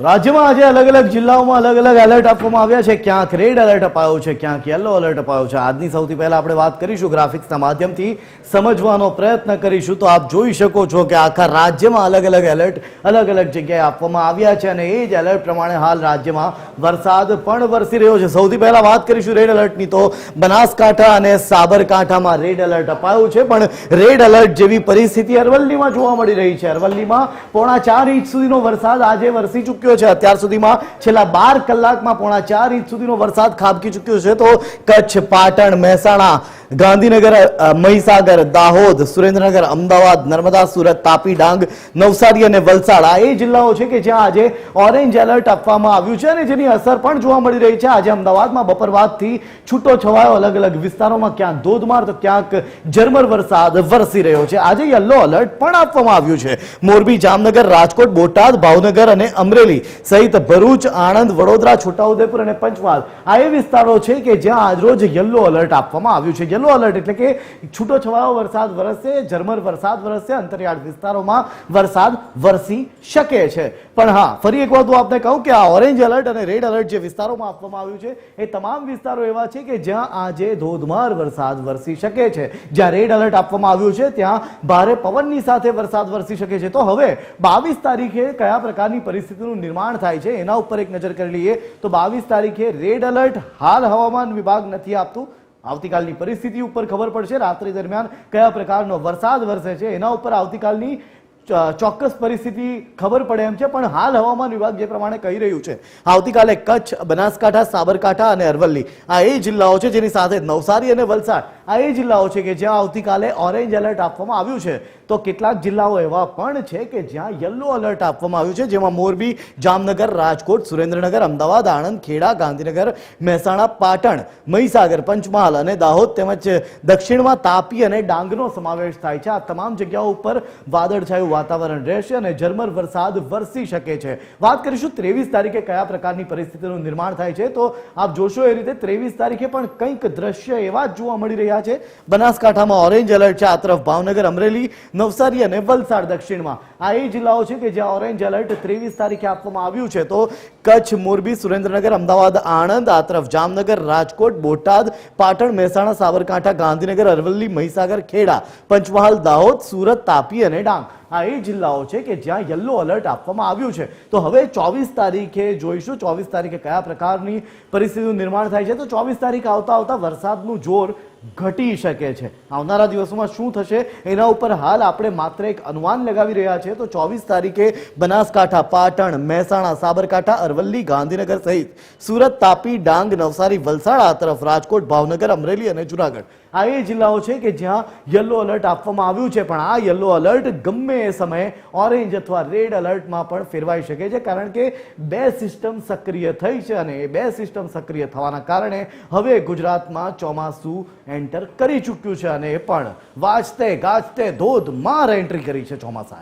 રાજ્યમાં આજે અલગ અલગ જિલ્લાઓમાં અલગ અલગ એલર્ટ આપવામાં આવ્યા છે. ક્યાંક રેડ એલર્ટ અપાયો છે, ક્યાંક યલો એલર્ટ અપાયો છે. આજની સૌથી પહેલા આપણે વાત કરીશું ગ્રાફિક્સના માધ્યમથી સમજવાનો પ્રયત્ન કરીશું. તો આપ જોઈ શકો છો કે આખા રાજ્યમાં અલગ અલગ એલર્ટ અલગ અલગ જગ્યાએ આપવામાં આવ્યા છે અને એ જ એલર્ટ પ્રમાણે હાલ રાજ્યમાં વરસાદ પણ વરસી રહ્યો છે. સૌથી પહેલા વાત કરીશું રેડ એલર્ટની. તો બનાસકાંઠા અને સાબરકાંઠામાં રેડ એલર્ટ અપાયું છે, પણ રેડ એલર્ટ જેવી પરિસ્થિતિ અરવલ્લીમાં જોવા મળી રહી છે. અરવલ્લીમાં પોણા ચાર ઇંચ સુધીનો વરસાદ આજે વરસી ચૂક્યો છે. અત્યાર સુધીમાં છેલ્લા બાર કલાકમાં પોણા ચાર ઇંચ સુધીનો વરસાદ ખાબકી ચૂક્યો છે. તો કચ્છ, પાટણ, મહેસાણા ગાંધીનગર મહીસાગર, દાહોદ, સુરેન્દ્રનગર, અમદાવાદ, નર્મદા, સુરત, તાપી, ડાંગ, નવસારી અને વલસાડ. આ એ જિલ્લાઓ છે કે જ્યાં આજે ઓરેન્જ એલર્ટ આપવામાં આવ્યું છે અને જેની અસર પણ જોવા મળી રહી છે. આજે અમદાવાદમાં બપોર બાદથી છૂટો છવાયો અલગ અલગ વિસ્તારોમાં ક્યાંક ધોધમાર તો ક્યાંક ઝરમર વરસાદ વરસી રહ્યો છે. આજે યલો એલર્ટ પણ આપવામાં આવ્યું છે. મોરબી, જામનગર, રાજકોટ, બોટાદ, ભાવનગર અને અમરેલી સહિત ભરૂચ, આણંદ, વડોદરા, છોટાઉદેપુર અને પંચમહાલ. આ એ વિસ્તારો છે કે જ્યાં આજરોજ યલો એલર્ટ આપવામાં આવ્યું છે. યલો એલર્ટ એટલે કે છૂટો છવાયો વરસાદ વરસશે ઝરમર વરસાદ વરસશે અંતરિયાળ વિસ્તારોમાં વરસાદ વરસી શકે છે. પણ હા, ફરી એક વાત હું આપને કહું કે આ ઓરેન્જ એલર્ટ અને રેડ એલર્ટ જે વિસ્તારોમાં આપવામાં આવ્યું છે, એ તમામ વિસ્તારો એવા છે કે જ્યાં આજે ધોધમાર વરસાદ વરસી શકે છે. જ્યાં રેડ એલર્ટ આપવામાં આવ્યું છે, ત્યાં ભારે પવનની સાથે વરસાદ વરસી શકે છે. તો હવે બાવીસ તારીખે કયા પ્રકારની પરિસ્થિતિનું નિર્માણ થાય છે, એના ઉપર એક નજર કરી લઈએ. તો બાવીસ તારીખે રેડ એલર્ટ હાલ હવામાન વિભાગ નથી આપતું. આવતીકાલની પરિસ્થિતિ ઉપર ખબર પડશે. રાત્રિ દરમિયાન કયા પ્રકારનો વરસાદ વરસે છે એના ઉપર આવતીકાલની ચોક્કસ પરિસ્થિતિ ખબર પડે એમ છે. પણ હાલ હવામાન વિભાગ જે પ્રમાણે કહી રહ્યું છે, આવતીકાલે કચ્છ, બનાસકાંઠા, સાબરકાંઠા અને અરવલ્લી આ એ જિલ્લાઓ છે જેની સાથે નવસારી અને વલસાડ આ એ જિલ્લાઓ છે કે જ્યાં આવતીકાલે ઓરેન્જ એલર્ટ આપવામાં આવ્યું છે. તો કેટલાક જિલ્લાઓ એવા પણ છે કે જ્યાં યલો એલર્ટ આપવામાં આવ્યું છે, જેમાં મોરબી, જામનગર, રાજકોટ, સુરેન્દ્રનગર, અમદાવાદ આણંદ ખેડા ગાંધીનગર, મહેસાણા, પાટણ, મહીસાગર, પંચમહાલ અને દાહોદ તેમજ દક્ષિણમાં તાપી અને ડાંગનો સમાવેશ થાય છે. આ તમામ જગ્યાઓ ઉપર વાદળછાયું વાતાવરણ રહેશે અને ઝરમર વરસાદ વરસી શકે છે. વાત કરીશું ત્રેવીસ તારીખે કયા પ્રકારની પરિસ્થિતિનું નિર્માણ થાય છે. તો આપ જોશો એ રીતે ત્રેવીસ તારીખે પણ કંઈક દ્રશ્ય એવા જોવા મળી રહ્યા છે. બનાસકાંઠામાં ઓરેન્જ એલર્ટ છે. આ તરફ ભાવનગર, અમરેલી, નવસારી અને વલસાડ દક્ષિણમાં. આ એ જિલ્લાઓ છે કે જ્યાં ઓરેન્જ એલર્ટ ત્રેવીસ તારીખે આપવામાં આવ્યું છે. તો કચ્છ, મોરબી, સુરેન્દ્રનગર, અમદાવાદ, આણંદ, આ તરફ જામનગર, રાજકોટ, બોટાદ, પાટણ, મહેસાણા, સાબરકાંઠા, ગાંધીનગર, અરવલ્લી, મહીસાગર, ખેડા, પંચમહાલ, દાહોદ, સુરત, તાપી અને ડાંગ. આ એ જિલ્લાઓ છે કે જ્યાં યલો અલર્ટ આપવામાં આવ્યું છે. તો હવે ચોવીસ તારીખે જોઈશું. ચોવીસ તારીખે કયા પ્રકારની પરિસ્થિતિનું નિર્માણ થાય છે? તો ચોવીસ તારીખ આવતા આવતા વરસાદનું જોર ઘટી શકે છે. આવનારા દિવસોમાં શું થશે એના ઉપર હાલ આપણે માત્ર એક અનુમાન લગાવી રહ્યા છીએ. તો ચોવીસ તારીખે બનાસકાંઠા, પાટણ, મહેસાણા, સાબરકાંઠા અરવલ્લી, ગાંધીનગર સહિત સુરત, તાપી, ડાંગ, નવસારી, વલસાડ, આ તરફ રાજકોટ, ભાવનગર, અમરેલી અને જુનાગઢ. આ એ જિલ્લાઓ છે કે જ્યાં યલો અલર્ટ આપવામાં આવ્યું છે, પણ આ યલો અલર્ટ ગમે એ સમયે ઓરેન્જ અથવા રેડ અલર્ટમાં પણ ફેરવાઈ શકે છે, કારણ કે બે સિસ્ટમ સક્રિય થઈ છે અને એ બે સિસ્ટમ સક્રિય થવાના કારણે હવે ગુજરાતમાં ચોમાસું એન્ટર કરી ચૂક્યું છે અને એ પણ વાંચતે ગાજતે, ધોધમાર એન્ટ્રી કરી છે ચોમાસાએ.